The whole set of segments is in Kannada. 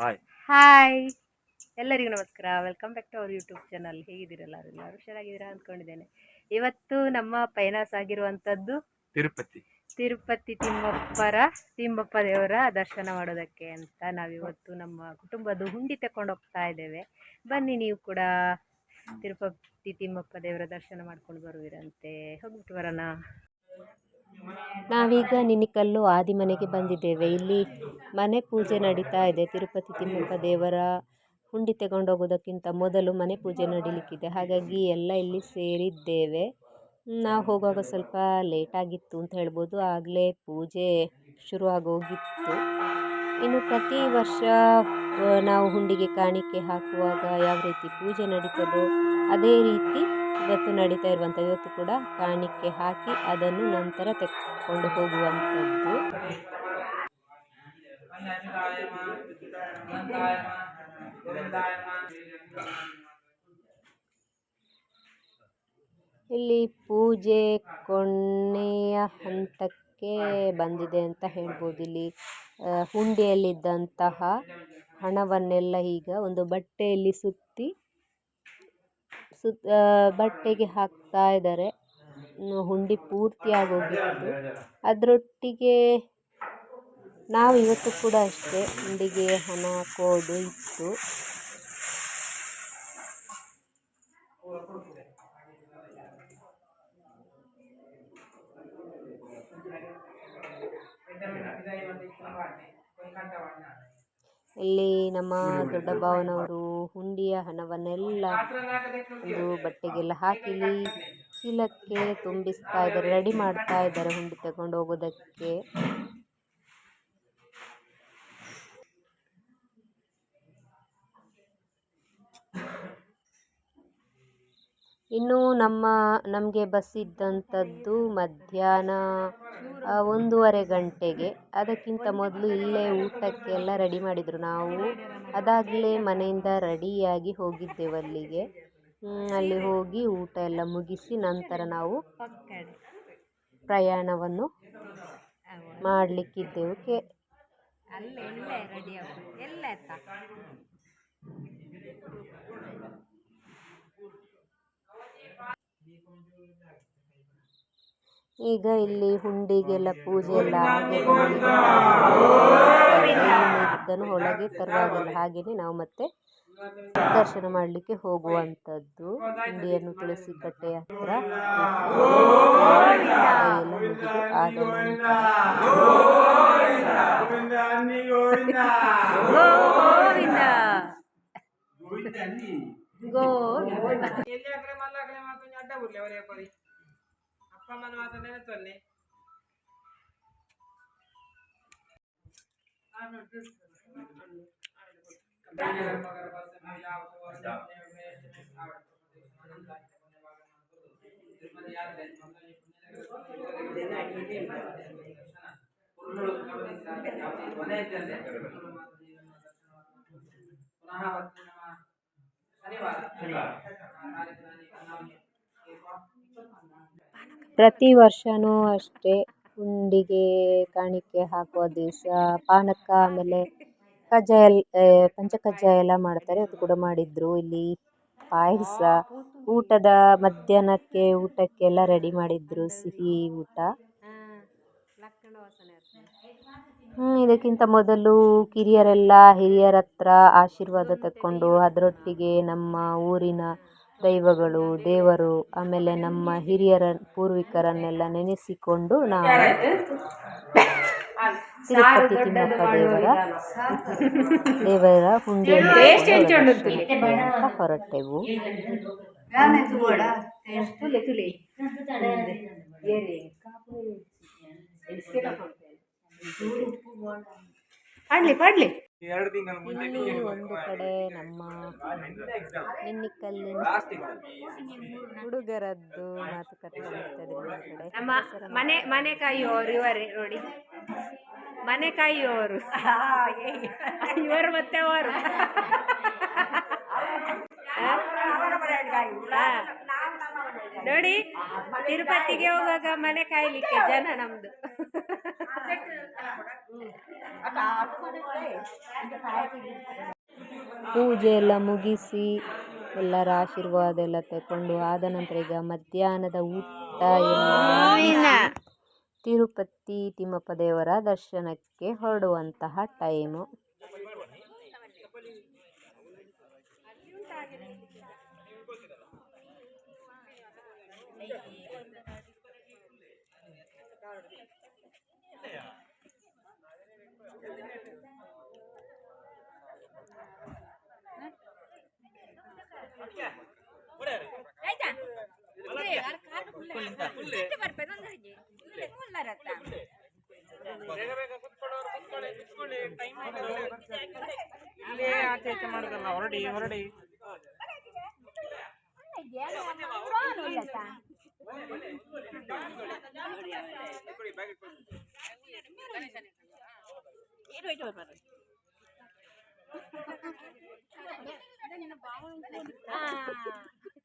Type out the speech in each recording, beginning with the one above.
ಹಾಯ್ ಹಾಯ್ ಎಲ್ಲರಿಗೂ ನಮಸ್ಕಾರ. Welcome back to our YouTube channel ಹೇಗಿದ್ದೀರಲ್ಲ? ಎಲ್ಲರೂ ಹುಷಾರಾಗಿದ್ದೀರಾ ಅಂದ್ಕೊಂಡಿದ್ದೇನೆ. ಇವತ್ತು ನಮ್ಮ ಪೈನಾಸ್ ಆಗಿರುವಂಥದ್ದು ತಿರುಪತಿ. ತಿರುಪತಿ ತಿಮ್ಮಪ್ಪರ ತಿಮ್ಮಪ್ಪ ದೇವರ ದರ್ಶನ ಮಾಡೋದಕ್ಕೆ ಅಂತ ನಾವಿವತ್ತು ನಮ್ಮ ಕುಟುಂಬದ ಹುಂಡಿ ತಕೊಂಡು ಹೋಗ್ತಾ ಇದ್ದೇವೆ. ಬನ್ನಿ ನೀವು ಕೂಡ ತಿರುಪತಿ ತಿಮ್ಮಪ್ಪ ದೇವರ ದರ್ಶನ ಮಾಡ್ಕೊಂಡು ಬರುವಿರಂತೆ. ಹೋಗ್ಬಿಟ್ಟು ಬರೋಣ. ನಾವೀಗ ನಿನಿಕಲ್ಲು ಆದಿಮನೆಗೆ ಬಂದಿದ್ದೇವೆ. ಇಲ್ಲಿ ಮನೆ ಪೂಜೆ ನಡೀತಾ ಇದೆ. ತಿರುಪತಿ ತಿಮ್ಮಪ್ಪ ದೇವರ ಹುಂಡಿ ತಗೊಂಡೋಗೋದಕ್ಕಿಂತ ಮೊದಲು ಮನೆ ಪೂಜೆ ನಡೀಲಿಕ್ಕಿದೆ. ಹಾಗಾಗಿ ಎಲ್ಲ ಇಲ್ಲಿ ಸೇರಿದ್ದೇವೆ. ನಾವು ಹೋಗುವಾಗ ಸ್ವಲ್ಪ ಲೇಟಾಗಿತ್ತು ಅಂತ ಹೇಳ್ಬೋದು. ಆಗಲೇ ಪೂಜೆ ಶುರುವಾಗೋಗಿತ್ತು. ಇನ್ನು ಪ್ರತಿ ವರ್ಷ ನಾವು ಹುಂಡಿಗೆ ಕಾಣಿಕೆ ಹಾಕುವಾಗ ಯಾವ ರೀತಿ ಪೂಜೆ ನಡೀತದೋ ಅದೇ ರೀತಿ ಇವತ್ತು ನಡೀತಾ ಇರುವಂಥ ಇವತ್ತು ಕೂಡ ಕಾಣಿಕೆ ಹಾಕಿ ಅದನ್ನು ನಂತರ ತೆಗೆದುಕೊಂಡು ಹೋಗುವಂಥದ್ದು. ಇಲ್ಲಿ ಪೂಜೆ ಕೊನೆಯ ಹಂತಕ್ಕೆ ಬಂದಿದೆ ಅಂತ ಹೇಳ್ಬೋದು. ಇಲ್ಲಿ ಹುಂಡಿಯಲ್ಲಿದ್ದಂತಹ ಹಣವನ್ನೆಲ್ಲ ಈಗ ಒಂದು ಬಟ್ಟೆಯಲ್ಲಿ ಸುತ್ತಿ ಸುತ್ ಆ, ಬಟ್ಟೆಗೆ ಹಾಕ್ತಾ ಇದ್ದಾರೆ ಹುಂಡಿ ಪೂರ್ತಿ ಆಗೋಗಿತ್ತು. ಅದರೊಟ್ಟಿಗೆ ನಾವು ಇವತ್ತು ಕೂಡ ಅಷ್ಟೇ ಹುಂಡಿಗೆ ಹಣ ಹಾಕೋದು ಇತ್ತು. ಇಲ್ಲಿ ನಮ್ಮ ದೊಡ್ಡ ಭಾವನವರು ಹುಂಡಿಯ ಹಣವನ್ನೆಲ್ಲ ಒಂದು ಬಟ್ಟೆಗೆಲ್ಲ ಹಾಕಿ ಚೀಲಕ್ಕೆ ತುಂಬಿಸ್ತಾ ಇದ್ದಾರೆ ರೆಡಿ ಮಾಡ್ತಾ ಇದ್ದಾರೆ ಹುಂಡಿ ತಗೊಂಡು ಹೋಗೋದಕ್ಕೆ. ಇನ್ನು ನಮ್ಮ, ನಮಗೆ ಬಸ್ ಇದ್ದಂಥದ್ದು ಮಧ್ಯಾಹ್ನ ಒಂದೂವರೆ ಗಂಟೆಗೆ. ಅದಕ್ಕಿಂತ ಮೊದಲು ಇಲ್ಲೇ ಊಟಕ್ಕೆಲ್ಲ ರೆಡಿ ಮಾಡಿದರು ನಾವು. ಅದಾಗಲೇ ಮನೆಯಿಂದ ರೆಡಿಯಾಗಿ ಹೋಗಿದ್ದೆವು ಅಲ್ಲಿಗೆ. ಅಲ್ಲಿ ಹೋಗಿ ಊಟ ಎಲ್ಲ ಮುಗಿಸಿ ನಂತರ ನಾವು ಪ್ರಯಾಣವನ್ನು ಮಾಡಲಿಕ್ಕಿದ್ದೆವು. ಕೆ ಈಗ ಇಲ್ಲಿ ಹುಂಡಿಗೆಲ್ಲ ಪೂಜೆ ಎಲ್ಲ ಆಗಿದೆ. ಇದನ್ನು ಒಳಗೆ ತರುವಾಗೆಲ್ಲ ಹಾಗೆಯೇ ನಾವು ಮತ್ತೆ ದರ್ಶನ ಮಾಡಲಿಕ್ಕೆ ಹೋಗುವಂಥದ್ದು. ಹುಂಡಿಯನ್ನು ತುಳಸಿ ಕಟ್ಟೆಯ ಹತ್ರ ಎಲ್ಲ ಮುಗಿದು ಆದ ಗೋವಿಂದ. మమ్మల్ని మాత్రమే తొలి పునః శనివారం ಪ್ರತಿ ವರ್ಷವೂ ಅಷ್ಟೇ ಹುಂಡಿಗೆ ಕಾಣಿಕೆ ಹಾಕುವ ದಿವಸ, ಪಾನಕ ಆಮೇಲೆ ಕಜ್ಜಾಯ ಪಂಚಕಜ್ಜಾಯ ಎಲ್ಲ ಮಾಡ್ತಾರೆ. ಅದು ಕೂಡ ಮಾಡಿದ್ರು. ಇಲ್ಲಿ ಪಾಯಸ, ಊಟದ ಮಧ್ಯಾಹ್ನಕ್ಕೆ ಊಟಕ್ಕೆಲ್ಲ ರೆಡಿ ಮಾಡಿದ್ರು. ಸಿಹಿ ಊಟ. ಇದಕ್ಕಿಂತ ಮೊದಲು ಕಿರಿಯರೆಲ್ಲ ಹಿರಿಯರ ಹತ್ರ ಆಶೀರ್ವಾದ ತಕ್ಕೊಂಡು, ಅದರೊಟ್ಟಿಗೆ ನಮ್ಮ ಊರಿನ ದೈವಗಳು, ದೇವರು, ಆಮೇಲೆ ನಮ್ಮ ಹಿರಿಯರ, ಪೂರ್ವಿಕರನ್ನೆಲ್ಲ ನೆನೆಸಿಕೊಂಡು ನಾವು ತಿರುಪತಿ ತಿಮ್ಮಪ್ಪ ದೇವರ ದೇವರ ಹುಂಡಿಯನ್ನು ಹೊರಟೆವು. ಪಾಡ್ಲಿ ಪಾಡ್ಲಿ. ಇಲ್ಲಿ ಒಂದು ಕಡೆ ನಮ್ಮ ನಿನ್ನಿಕಲ್ಲಿನ ಹುಡುಗರದ್ದು ಮಾತುಕತೆ ನಡೀತದೆ ಒಂದು ಕಡೆ. ನಮ್ಮ ಮನೆ ಮನೆ ಕಾಯುವವರು ಇವರೇ ನೋಡಿ. ಮನೆ ಕಾಯುವವರು. ಇವರು ಮತ್ತೆ ಅವರು. ನೋಡಿ ತಿರುಪತಿಗೆ ಹೋಗುವಾಗ ಮನೆ ಕಾಯ್ಲಿಕ್ಕೆ ಜನ ನಮ್ದು. ಪೂಜೆ ಎಲ್ಲ ಮುಗಿಸಿ ಎಲ್ಲರ ಆಶೀರ್ವಾದ ಎಲ್ಲ ತಗೊಂಡು ಆದ ನಂತರ ಈಗ ಮಧ್ಯಾಹ್ನದ ಊಟ ಎಲ್ಲ ತಿರುಪತಿ ತಿಮ್ಮಪ್ಪ ದೇವರ ದರ್ಶನಕ್ಕೆ ಹೊರಡುವಂತಹ ಟೈಮು ಬೇಗ ಬೇಗ ಕುತ್ಕೊಳ್ಳೋರು ಕುತ್ಕೊಳ್ಳಿ ಕುತ್ಕೊಳ್ಳಿ ಟೈಮ್ ಇಲ್ಲಿ ಆಚೆ ಈಚೆ ಮಾಡುದಲ್ಲ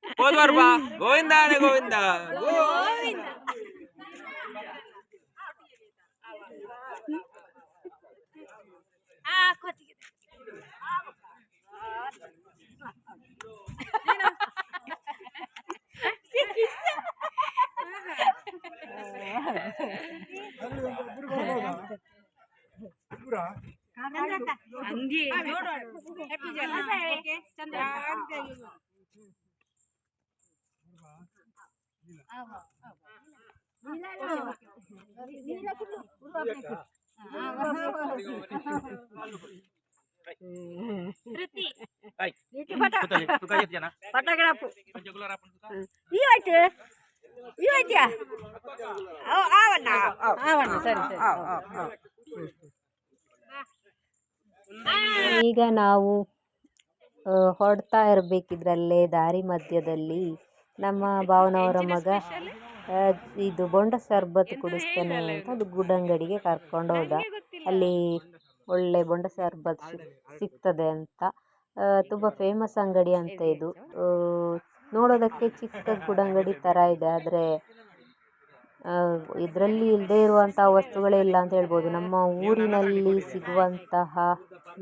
పోదువారు బా గోవిందా అని గోవిందా ఆ కొద్దిగా ಇವತ್ತ್ಯಾ ಆವಣ್ಣ. ಆವಣ್ಣ ಸರಿ ಸರಿ. ಈಗ ನಾವು ಹೊಡ್ತಾ ಇರಬೇಕಿದ್ರಲ್ಲೇ ದಾರಿ ಮಧ್ಯದಲ್ಲಿ ನಮ್ಮ ಭಾವನವರ ಮಗ ಇದು ಬೊಂಡ ಸರ್ಬತ್ ಕುಡಿಸ್ತಾನೆ ಅಂತ ಅದು ಗುಡಂಗಡಿಗೆ ಕರ್ಕೊಂಡು ಹೋದ. ಅಲ್ಲಿ ಒಳ್ಳೆ ಬೊಂಡ ಸರ್ಬತ್ ಸಿಕ್ ಸಿಗ್ತದೆ ಅಂತ. ತುಂಬ ಫೇಮಸ್ ಅಂಗಡಿ ಅಂತ ಇದು. ನೋಡೋದಕ್ಕೆ ಚಿಕ್ಕ ಗುಡಂಗಡಿ ಥರ ಇದೆ, ಆದರೆ ಇದರಲ್ಲಿ ಇಲ್ಲದೇ ಇರುವಂಥ ವಸ್ತುಗಳೇ ಇಲ್ಲ ಅಂತ ಹೇಳ್ಬೋದು. ನಮ್ಮ ಊರಿನಲ್ಲಿ ಸಿಗುವಂತಹ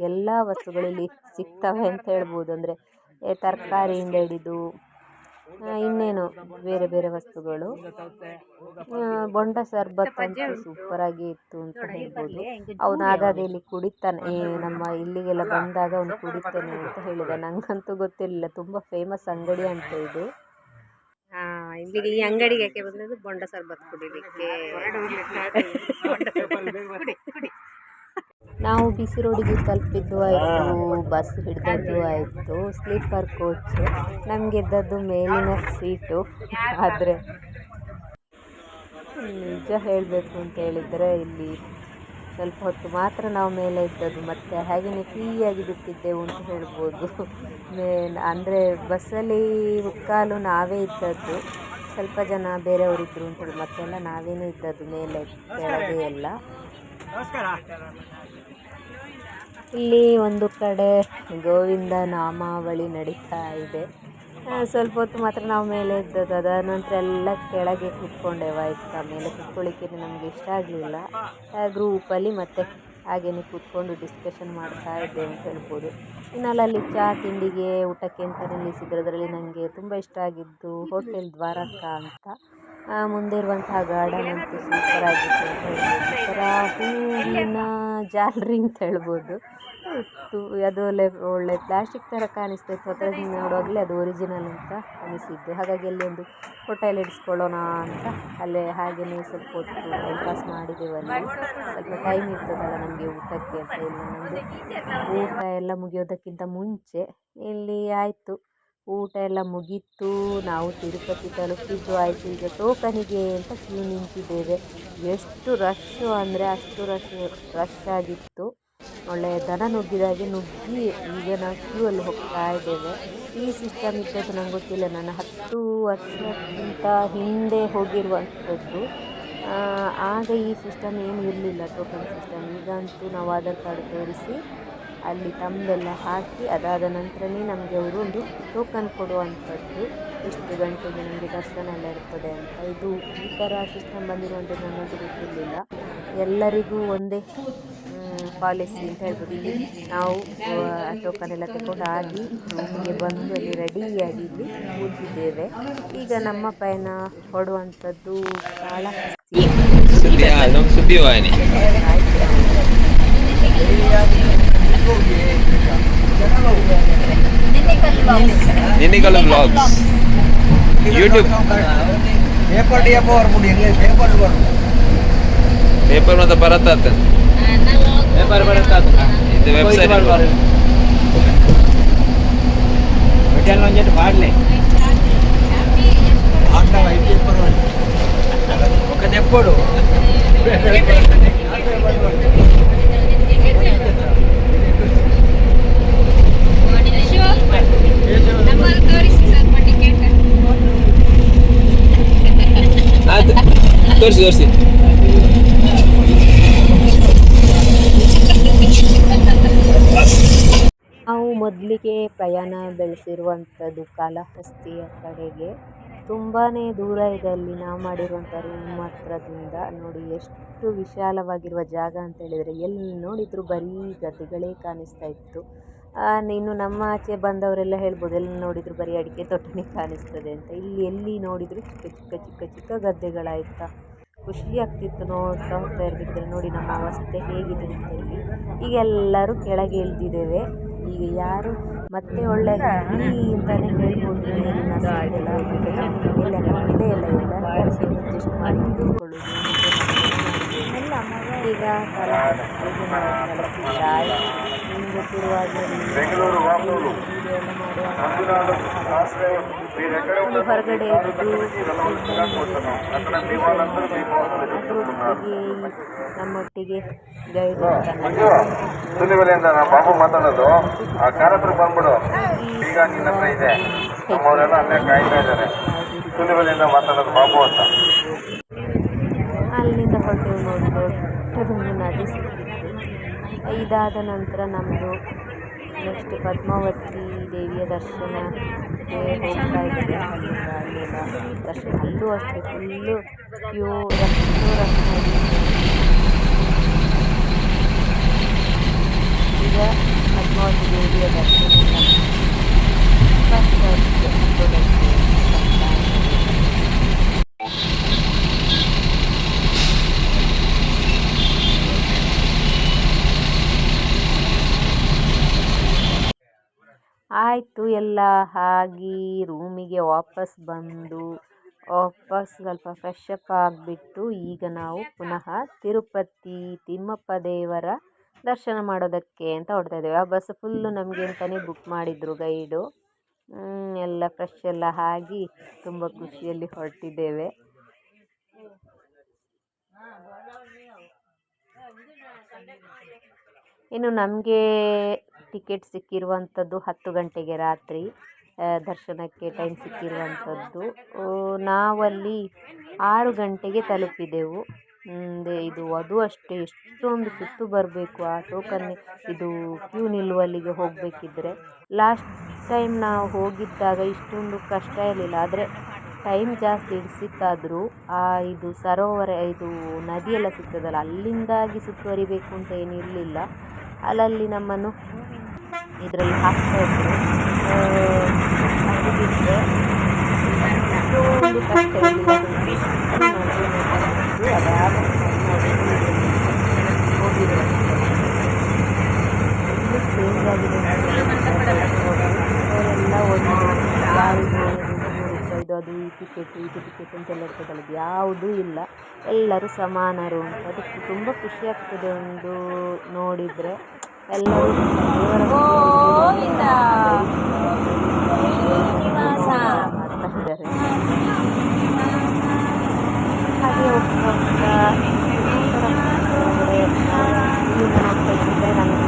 ಎಲ್ಲ ವಸ್ತುಗಳಲ್ಲಿ ಸಿಗ್ತವೆ ಅಂತ ಹೇಳ್ಬೋದು. ಅಂದರೆ ತರಕಾರಿಯಿಂದ ಹಿಡಿದು ಇನ್ನೇನು ಬೇರೆ ಬೇರೆ ವಸ್ತುಗಳು. ಆ, ಬೊಂಡ ಶರ್ಬತ್ ಅಂತೂ ಸೂಪರಾಗಿ ಇತ್ತು ಅಂತ ಹೇಳ್ಬೋದು. ಅವನು ಆಗಾಗ ಇಲ್ಲಿ ಕುಡಿತಾನೆ ನಮ್ಮ ಇಲ್ಲಿಗೆಲ್ಲ ಬಂದಾಗ ಅವನು ಕುಡಿತಾನೆ ಅಂತ ಹೇಳಿದ. ನಂಗಂತೂ ಗೊತ್ತಿರಲಿಲ್ಲ. ತುಂಬ ಫೇಮಸ್ ಅಂಗಡಿ ಅಂತ ಇದು. ಇಲ್ಲಿಗೆ ಈ ಅಂಗಡಿಗೆ ಯಾಕೆ ಬಂದದ್ದು? ಬೊಂಡ ಸರ್ಬತ್ ಕುಡಿಲಿಕ್ಕೆ. ಕುಡಿ ಕುಡಿ. ನಾವು ಬಿಸಿ ರೋಡಿಗೆ ತಲುಪಿದ್ದು ಆಯಿತು, ಬಸ್ ಹಿಡಿದದ್ದು ಆಯಿತು, ಸ್ಲೀಪರ್ ಕೋಚ್, ನಮಗೆ ಇದ್ದದ್ದು ಮೇಲಿನ ಸೀಟು, ಆದರೆ ನಿಜ ಹೇಳಬೇಕು ಅಂತ ಹೇಳಿದರೆ ಇಲ್ಲಿ ಸ್ವಲ್ಪ ಹೊತ್ತು ಮಾತ್ರ ನಾವು ಮೇಲೆ ಇದ್ದದ್ದು, ಮತ್ತು ಹಾಗೆಯೇ ಫ್ರೀಯಾಗಿ ಬಿಟ್ಟಿದ್ದೆವು ಅಂತ ಹೇಳ್ಬೋದು. ಮೇ ಅಂದರೆ ಬಸ್ಸಲ್ಲಿ ಉಕ್ಕಾಲು ನಾವೇ ಇದ್ದದ್ದು, ಸ್ವಲ್ಪ ಜನ ಬೇರೆಯವರಿದ್ದರು ಅಂತ ಹೇಳಿ ಮತ್ತೆಲ್ಲ ನಾವೇನೇ ಇದ್ದದ್ದು ಮೇಲೆ ಕೆಳಗೆ ಎಲ್ಲ ಇಲ್ಲಿ ಒಂದು ಕಡೆ ಗೋವಿಂದ ನಾಮಾವಳಿ ನಡೀತಾ ಇದೆ. ಸ್ವಲ್ಪ ಹೊತ್ತು ಮಾತ್ರ ನಾವು ಮೇಲೆ ಇದ್ದದ್ದು. ಅದಾದ ನಂತರ ಎಲ್ಲ ಕೆಳಗೆ ಕೂತ್ಕೊಂಡೇವಾಯ್ತಾ ಮೇಲೆ ಕೂತ್ಕೊಳ್ಳಿಕ್ಕೆ ನಮಗೆ ಇಷ್ಟ ಆಗಲಿಲ್ಲ. ಗ್ರೂಪಲ್ಲಿ ಮತ್ತೆ ಹಾಗೇನೆ ಕೂತ್ಕೊಂಡು ಡಿಸ್ಕಷನ್ ಮಾಡ್ತಾ ಇದ್ದೆ ಅಂತ ಹೇಳ್ಬೋದು. ಇನ್ನು ಅಲ್ಲಿ ಚಹಾ ತಿಂಡಿಗೆ ಊಟಕ್ಕೆ ಅಂತ ನಿಲ್ಲಿಸಿದ್ರು. ಅದರಲ್ಲಿ ನನಗೆ ತುಂಬ ಇಷ್ಟ ಆಗಿದ್ದು ಹೋಟೆಲ್ ದ್ವಾರಕ ಅಂತ. ಮುಂದೆ ಇರುವಂತಹ ಗಾರ್ಡನ್ ಅಂತೂ ಸೂಪರ್ ಆಗಿತ್ತು ಅಂತ ಹೇಳ್ಬೋದು. ಒಂಥರ ಹೂವಿನ ಜಾಲರಿ ಅಂತ ಹೇಳ್ಬೋದು. ಅದು ಒಳ್ಳೆ ಒಳ್ಳೆ ಪ್ಲಾಸ್ಟಿಕ್ ಥರ ಕಾಣಿಸ್ತಾ ಇತ್ತು. ನೋಡುವಾಗಲೇ ಅದು ಒರಿಜಿನಲ್ ಅಂತ ಅನಿಸಿದ್ದು. ಹಾಗಾಗಿ ಅಲ್ಲಿ ಒಂದು ಹೋಟೆಲ್ ಇಡಿಸ್ಕೊಳ್ಳೋಣ ಅಂತ ಅಲ್ಲೇ ಹಾಗೆಯೇ ಸ್ವಲ್ಪ ಹೊತ್ತು ಟೈಮ್ ಪಾಸ್ ಮಾಡಿದ್ದೇವೆ ಅಲ್ಲಿ. ಸ್ವಲ್ಪ ಟೈಮ್ ಇರ್ತದಲ್ಲ ನಮಗೆ ಊಟಕ್ಕೆ ಅಂತ ಇಲ್ಲ ನಮ್ಮದು ಊಟ ಎಲ್ಲ ಮುಗಿಯೋದಕ್ಕಿಂತ ಮುಂಚೆ ಇಲ್ಲಿ ಆಯಿತು. ಊಟ ಎಲ್ಲ ಮುಗೀತು, ನಾವು ತಿರುಪತಿ ತಲುಪಿದ್ದು, ಆಯಿತು, ಈಗ ಟೋಕನಿಗೆ ಅಂತ ಕ್ಯೂ ನಿಂತಿದ್ದೇವೆ. ಎಷ್ಟು ರಶ್ಶು ಅಂದರೆ ಅಷ್ಟು ರಶ್ ರಶ್ ಆಗಿತ್ತು. ಒಳ್ಳೆಯ ದನ ನುಗ್ಗಿದಾಗೆ ನುಗ್ಗಿ ಈಗ ನಾವು ಕ್ಯೂ ಅಲ್ಲಿ ಹೋಗ್ತಾ ಇದ್ದೇವೆ. ಈ ಸಿಸ್ಟಮ್ ಇದ್ದದ್ದು ನಂಗೆ ಗೊತ್ತಿಲ್ಲ. ನಾನು ಹತ್ತು ವರ್ಷಕ್ಕಿಂತ ಹಿಂದೆ ಹೋಗಿರುವಂಥದ್ದು. ಆಗ ಈ ಸಿಸ್ಟಮ್ ಏನು ಇರಲಿಲ್ಲ ಟೋಕನ್ ಸಿಸ್ಟಮ್ ಈಗಂತೂ ನಾವು ಆಧಾರ್ ಕಾರ್ಡ್ ತೋರಿಸಿ ಅಲ್ಲಿ ತಮ್ಮದೆಲ್ಲ ಹಾಕಿ ಅದಾದ ನಂತರನೇ ನಮಗೆ ಅವರು ಒಂದು ಟೋಕನ್ ಕೊಡುವಂಥದ್ದು. ಇಷ್ಟು ಗಂಟೆಗೆ ನಮಗೆ ದರ್ಶನ ಎಲ್ಲ ಇರ್ತದೆ ಅಂತ. ಇದು ಈ ಥರ ಸಿಸ್ಟಮ್ ಬಂದಿರುವಂಥದ್ದು ನಮಗೆ ಗೊತ್ತಿರಲಿಲ್ಲ. ಎಲ್ಲರಿಗೂ ಒಂದೇ ಪಾಲಿಸಿ ಅಂತ ಹೇಳ್ಬೋದು. ಇಲ್ಲಿ ನಾವು ಟೋಕನ್ ಎಲ್ಲ ತಗೊಂಡು ಆಗಿ ರೂಮಿಗೆ ಬಂದು ಅಲ್ಲಿ ರೆಡಿಯಾಗಿ ಇಲ್ಲಿ ಕೂತಿದ್ದೇವೆ. ಈಗ ನಮ್ಮ ಪಯಣ ಕೊಡುವಂಥದ್ದು ಬಹಳ ಸುದ್ದಿ ನಮ್ಮ ಸುದ್ದಿವಾಹಿನಿ ನಿನ್ನಿಗಲ್ಲ ಬ್ಲಾಗ್ಸ್ ಯೂಟ್ಯೂಬ್ ಪೇಪರ್ ಡಿ ಎಪ್ಪ ಬರ್ಬಿಡಿ ಹೆಂಗೆ ಪೇಪರ್ ಬರ್ಬೋದು ಪೇಪರ್ ಮತ್ತೆ ಬರತ್ತ ಪೇಪರ್ ಬರುತ್ತೆ ಇದು ವೆಬ್ಸೈಟ್ ವಿಠಲ್ ಒಂಜೆಟ್ ಮಾಡಲಿ ఒక తెప్పుడు ತೋರಿಸಿ ತೋರಿಸಿ. ನಾವು ಮೊದಲಿಗೆ ಪ್ರಯಾಣ ಬೆಳೆಸಿರುವಂಥದ್ದು ಕಾಲಹಸ್ತಿಯ ಕಡೆಗೆ. ತುಂಬಾ ದೂರ ಇದೆ ಅಲ್ಲಿ ನಾವು ಮಾಡಿರುವಂಥ ರೂಮ್ ಹತ್ರದಿಂದ. ನೋಡಿ, ಎಷ್ಟು ವಿಶಾಲವಾಗಿರುವ ಜಾಗ ಅಂತ ಹೇಳಿದರೆ, ಎಲ್ಲಿ ನೋಡಿದರೂ ಬರೀ ಗದ್ದೆಗಳೇ ಕಾಣಿಸ್ತಾ ಇತ್ತು. ಇನ್ನು ನಮ್ಮ ಆಚೆ ಬಂದವರೆಲ್ಲ ಹೇಳ್ಬೋದು, ಎಲ್ಲಿ ನೋಡಿದರೂ ಬರೀ ಅಡಿಕೆ ತೋಟನೇ ಕಾಣಿಸ್ತದೆ ಅಂತ. ಇಲ್ಲಿ ಎಲ್ಲಿ ನೋಡಿದರೂ ಚಿಕ್ಕ ಚಿಕ್ಕ ಚಿಕ್ಕ ಚಿಕ್ಕ ಗದ್ದೆಗಳಾಯ್ತಾ. ಖುಷಿ ಆಗ್ತಿತ್ತು ನೋಡ್ತಾ ಹೋಗ್ತಾ ಇರಬೇಕಿದ್ರೆ ನೋಡಿ ನಮ್ಮ ಅವಸ್ಥೆ ಹೇಗಿದೆ ಅಂತ ಹೇಳಿ. ಈಗ ಎಲ್ಲರೂ ಕೆಳಗೆ ಇಳ್ದಿದ್ದೇವೆ. ಈಗ ಯಾರು ಮತ್ತೆ ಒಳ್ಳೆ ಈ ಕೂತ್ಕೊಳ್ಳೋದು ಎಲ್ಲ ಈಗ ತಲುಪಿದ್ದಾಯ್ತು ಬೆಂಗಳೂರು ವಾಮನೂರು ಒಂದು ಹೊರಗಡೆ ಇರೋದು ನಮ್ಮೊಟ್ಟಿಗೆ ಗೈಡ್ ಬಾಬು ಮಾತಾಡೋದು. ಆ ಕಾರ್ ಹತ್ರ ಬಂದ್ಬಿಡು. ಈಗ ನಿನ್ನ ಹತ್ರ ಇದೆ. ನಮ್ಮವರೆಲ್ಲ ಅಲ್ಲೇ ಕಾಯ್ತಾ ಇದ್ದಾರೆ. ಸುಲಿಬೆಲೆಯಿಂದ ಮಾತಾಡೋದು ಬಾಬು ಅಂತ. ಅಲ್ಲಿಂದ ಹೊರಟು ನೋಡಿದ್ರು ಇದಾದ ನಂತರ ನಮ್ಮದು ನೆಕ್ಸ್ಟ್ ಪದ್ಮಾವತಿ ದೇವಿಯ ದರ್ಶನಕ್ಕೆ ಹೋಗ್ತಾ ಇದ್ದೀವಿ ಅಲ್ಲಿಂದ ಅಲ್ಲೆಲ್ಲ ದರ್ಶನ ಅಲ್ಲೂ ಅಷ್ಟೇ ಫುಲ್ಲು ಕ್ಯೂ ರಶ್ ರಶ್ ನೋಡಿ ಈಗ ಪದ್ಮಾವತಿ ದೇವಿಯ ದರ್ಶನ ಬಸ್ ಹತ್ತೋದಕ್ಕೆ ಬರ್ತಾ ಇದ್ದೀವಿ. ಆಯಿತು. ಎಲ್ಲ ಆಗಿ ರೂಮಿಗೆ ವಾಪಸ್ ಬಂದು, ವಾಪಸ್ ಸ್ವಲ್ಪ ಫ್ರೆಶ್ ಅಪ್ ಆಗಿಬಿಟ್ಟು ಈಗ ನಾವು ಪುನಃ ತಿರುಪತಿ ತಿಮ್ಮಪ್ಪ ದೇವರ ದರ್ಶನ ಮಾಡೋದಕ್ಕೆ ಅಂತ ಹೊರಡ್ತಾ ಇದ್ದೇವೆ. ಆ ಬಸ್ ಫುಲ್ಲು ನಮಗೆ ಅಂತಲೇ ಬುಕ್ ಮಾಡಿದರು ಗೈಡು ಎಲ್ಲ ಫ್ರೆಶ್ ಎಲ್ಲ ಆಗಿ ತುಂಬ ಖುಷಿಯಲ್ಲಿ ಹೊರಟಿದ್ದೇವೆ. ಇನ್ನು ನಮಗೆ ಟಿಕೆಟ್ ಸಿಕ್ಕಿರುವಂಥದ್ದು ಹತ್ತು ಗಂಟೆಗೆ ರಾತ್ರಿ ದರ್ಶನಕ್ಕೆ ಟೈಮ್ ಸಿಕ್ಕಿರುವಂಥದ್ದು. ನಾವಲ್ಲಿ ಆರು ಗಂಟೆಗೆ ತಲುಪಿದೆವು. ಇದು ಅದು ಅಷ್ಟೇ, ಎಷ್ಟೊಂದು ಸುತ್ತು ಬರಬೇಕು ಆ ಟೋಕನ್ ಇದು ಕ್ಯೂ ನಿಲ್ಲುವಲ್ಲಿಗೆ ಹೋಗಬೇಕಿದ್ರೆ. ಲಾಸ್ಟ್ ಟೈಮ್ ನಾವು ಹೋಗಿದ್ದಾಗ ಇಷ್ಟೊಂದು ಕಷ್ಟ ಇರಲಿಲ್ಲ. ಆದರೆ ಟೈಮ್ ಜಾಸ್ತಿ ಹಿಡಿಸಿತ್ತಾದರೂ ಆ, ಇದು ಸರೋವರ, ಇದು ನದಿಯೆಲ್ಲ ಸಿಗ್ತದಲ್ಲ, ಅಲ್ಲಿಂದಾಗಿ ಸುತ್ತುವರಿಬೇಕು ಅಂತ ಏನಿರಲಿಲ್ಲ ಅಲ್ಲಲ್ಲಿ ನಮ್ಮನ್ನು ಇದರಲ್ಲಿ ಹಾಕ್ತಾ ಇದ್ರು. ಅದು ಬಿಟ್ಟರೆ ಒಂದು ಚೇಂಜ್ ಆಗಿದೆ ಅವರೆಲ್ಲ ಒಂದು ಯಾರಿಗೂ ಇದು ಅದು, ಈ ಟಿಕೆಟ್ ಇದು ಟಿಕೆಟ್ ಅಂತೆಲ್ಲ ಇರ್ತದಲ್ಲ ಯಾವುದೂ ಇಲ್ಲ. ಎಲ್ಲರೂ ಸಮಾನರು ಅದಕ್ಕೆ ತುಂಬ ಖುಷಿ ಆಗ್ತದೆ ಒಂದು ನೋಡಿದರೆ. ಎಲ್ಲರೂ ಮಾಡ್ತಾ ಇದ್ದಾರೆ ಹಾಗೆ ಹೋಗ್ತಾ ಹೋಗ್ತಾ ಹೊರಗಡೆ ಇಲ್ಲಿಂದ ನೋಡ್ತಾ ಇದ್ದರೆ ನಮಗೆ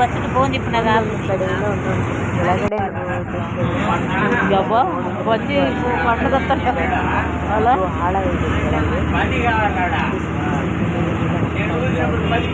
ಬಸ್ಸಲ್ಲಿ ಒಂದೊಂದು ಕಡೆಯಿಂದ ಒಂದೊಂದು ಕೆಳಗಡೆ ದೃಶ್ಯಗಳು ಯವ್ವ ಬಂದು ಕಣ್ಣಗತ್ತಲ್ಲ ಅಲ್ಲ ಅದು ಆಳ ಇದೆ ಕೆಳಗೆ ಇಲ್ಲಿ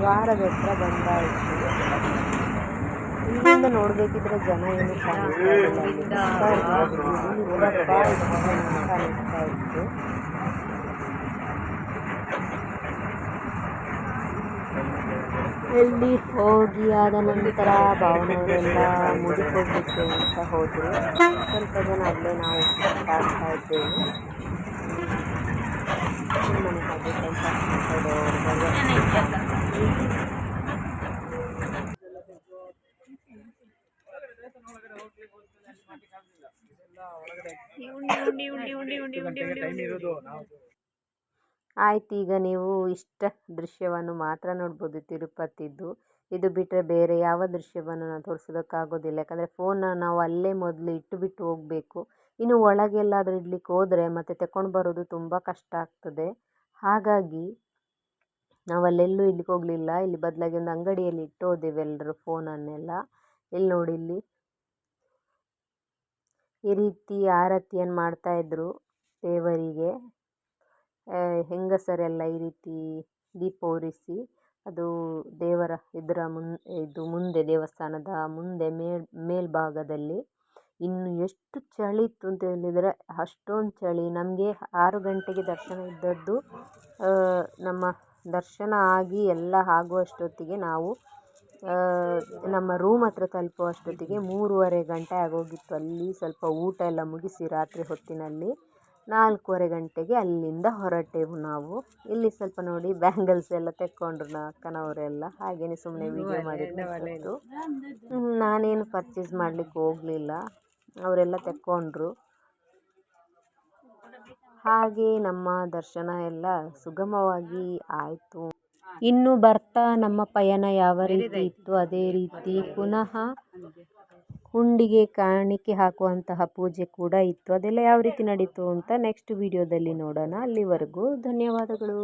ದ್ವಾರದ ಹತ್ರ ಬಂದಾಯಿತು. ಇಲ್ಲಿಂದ ನೋಡಬೇಕಿದ್ರೆ ಜನ ಏನು ಕಾಣಿಸ್ತಾ ಇತ್ತು ಅಲ್ಲಿ ಹೋಗಿ ಆದ ನಂತರ ಭಾವನೆಲ್ಲ ಮುಗಿಸೋಗಿತ್ತು ಅಂತ ಹೋದರು. ಸ್ವಲ್ಪ ಜನ ಅಲ್ಲೇ ನಾವು ಕಾಣ್ತಾ ಇದ್ದೇವೆ. ಸುಮ್ಮನೆ ಹಾಗೆ ಕೆಲಸ ಆಯ್ತು, ಈಗ ನೀವು ಇಷ್ಟ ದೃಶ್ಯವನ್ನು ಮಾತ್ರ ನೋಡ್ಬೋದು, ತಿರುಪತಿದ್ದು. ಇದು ಬಿಟ್ಟರೆ ಬೇರೆ ಯಾವ ದೃಶ್ಯವನ್ನು ನಾವು ತೋರಿಸೋದಕ್ಕಾಗೋದಿಲ್ಲ. ಯಾಕಂದರೆ ಫೋನ್ನ ನಾವು ಅಲ್ಲೇ ಮೊದಲು ಇಟ್ಟು ಬಿಟ್ಟು ಹೋಗಬೇಕು. ಇನ್ನು ಒಳಗೆಲ್ಲಾದರೂ ಇಡ್ಲಿಕ್ಕೆ ಹೋದರೆ ಮತ್ತೆ ತಗೊಂಡು ಬರೋದು ತುಂಬ ಕಷ್ಟ ಆಗ್ತದೆ. ಹಾಗಾಗಿ ನಾವು ಇಡ್ಲಿಕ್ಕೆ ಹೋಗಲಿಲ್ಲ. ಇಲ್ಲಿ ಬದಲಾಗಿ ಒಂದು ಅಂಗಡಿಯಲ್ಲಿ ಇಟ್ಟು ಹೋದೆವು ಎಲ್ಲರೂ ಫೋನನ್ನೆಲ್ಲ ಇಲ್ಲಿ ನೋಡಿ ಇಲ್ಲಿ. ಈ ರೀತಿ ಆರತಿಯನ್ನು ಮಾಡ್ತಾಯಿದ್ರು ದೇವರಿಗೆ. ಹೆಂಗಸರೆಲ್ಲ ಈ ರೀತಿ ದೀಪ ಉರಿಸಿ ಅದು ದೇವರ ಇದರ ಮುನ್, ಇದು ಮುಂದೆ ದೇವಸ್ಥಾನದ ಮುಂದೆ ಮೇಲ್, ಮೇಲ್ಭಾಗದಲ್ಲಿ ಇನ್ನು ಎಷ್ಟು ಚಳಿ ಇತ್ತು ಅಂತ ಹೇಳಿದರೆ ಅಷ್ಟೊಂದು ಚಳಿ. ನಮಗೆ ಆರು ಗಂಟೆಗೆ ದರ್ಶನ ಇದ್ದದ್ದು ನಮ್ಮ ದರ್ಶನ ಆಗಿ ಎಲ್ಲ ಆಗುವಷ್ಟೊತ್ತಿಗೆ ನಾವು ನಮ್ಮ ರೂಮ್ ಹತ್ರ ತಲುಪುವಷ್ಟೊತ್ತಿಗೆ ಮೂರುವರೆ ಗಂಟೆ ಆಗೋಗಿತ್ತು. ಅಲ್ಲಿ ಸ್ವಲ್ಪ ಊಟ ಎಲ್ಲ ಮುಗಿಸಿ ರಾತ್ರಿ ಹೊತ್ತಿನಲ್ಲಿ ನಾಲ್ಕೂವರೆ ಗಂಟೆಗೆ ಅಲ್ಲಿಂದ ಹೊರಟೆವು ನಾವು. ಇಲ್ಲಿ ಸ್ವಲ್ಪ ನೋಡಿ ಬ್ಯಾಂಗಲ್ಸ್ ಎಲ್ಲ ತೆಕ್ಕೊಂಡ್ರು ನಾ ಅಕ್ಕನವರೆಲ್ಲ ಹಾಗೇನೆ ಸುಮ್ಮನೆ ವಿಡಿಯೋ ಮಾಡಿದ್ದು ನಾನೇನು ಪರ್ಚೇಸ್ ಮಾಡಲಿಕ್ಕೆ ಹೋಗಲಿಲ್ಲ. ಅವರೆಲ್ಲ ತೆಕ್ಕೊಂಡ್ರು. ಹಾಗೆ ನಮ್ಮ ದರ್ಶನ ಎಲ್ಲ ಸುಗಮವಾಗಿ ಆಯಿತು. ಇನ್ನು ಬರ್ತಾ ನಮ್ಮ ಪಯಣ ಯಾವ ರೀತಿ ಇತ್ತು ಅದೇ ರೀತಿ ಪುನಃ ಹುಂಡಿಗೆ ಕಾಣಿಕೆ ಹಾಕುವಂತಹ ಪೂಜೆ ಕೂಡ ಇತ್ತು. ಅದೆಲ್ಲ ಯಾವ ರೀತಿ ನಡೀತು ಅಂತ ನೆಕ್ಸ್ಟ್ ವಿಡಿಯೋದಲ್ಲಿ ನೋಡೋಣ. ಅಲ್ಲಿವರೆಗೂ ಧನ್ಯವಾದಗಳು.